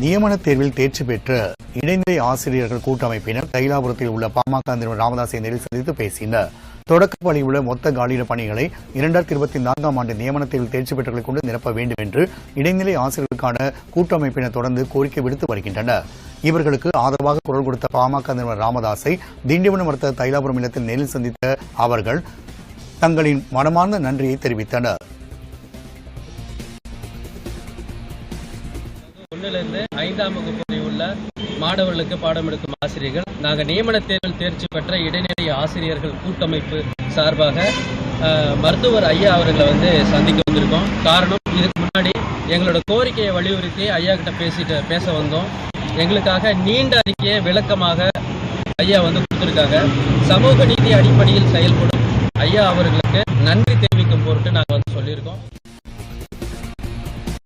நியமன தேர்வில் தேர்ச்சி பெற்ற இடைநிலை ஆசிரியர்கள் கூட்டமைப்பினர் தைலாபுரத்தில் உள்ள பாமக நிறுவனர் ராமதாஸை நேரில் சந்தித்து பேசினர். தொடக்க பள்ளி உள்ள மொத்த காலியிட பணிகளை இரண்டாயிரத்தி இருபத்தி நான்காம் ஆண்டு நியமன தேர்வில் தேர்ச்சி பெற்றவர்களை கொண்டு நிரப்ப வேண்டும் என்று இடைநிலை ஆசிரியர்களுக்கான கூட்டமைப்பினர் தொடர்ந்து கோரிக்கை விடுத்து வருகின்றனர். இவர்களுக்கு ஆதரவாக குரல் கொடுத்த பாமக நிறுவனர் ராமதாஸை திண்டிவனம் அடுத்த தைலாபுரம் இல்லத்தில் நேரில் சந்தித்த அவர்கள் தங்களின் மனமார்ந்த நன்றியை தெரிவித்தனர். ஒன்றிலிருந்து ஐந்தாம் வகுப்பு உள்ள மாணவர்களுக்கு பாடம் எடுக்கும் ஆசிரியர்கள் நாங்கள் நியமன தேர்வில் தேர்ச்சி பெற்ற இடைநிலை ஆசிரியர்கள் கூட்டமைப்பு சார்பாக மருத்துவர் ஐயா அவர்களை வந்து சந்திக்க வந்திருக்கோம். காரணம் இதுக்கு முன்னாடி எங்களோட கோரிக்கையை வலியுறுத்தி ஐயா கிட்ட பேசிட்டு பேச வந்தோம். எங்களுக்காக நீண்ட அறிக்கையை விளக்கமாக ஐயா வந்து கொடுத்துருக்காங்க. சமூக நீதி அடிப்படையில் செயல்படும் ஐயா அவர்களுக்கு நன்றி தெரிவிக்கும் பொருட்டு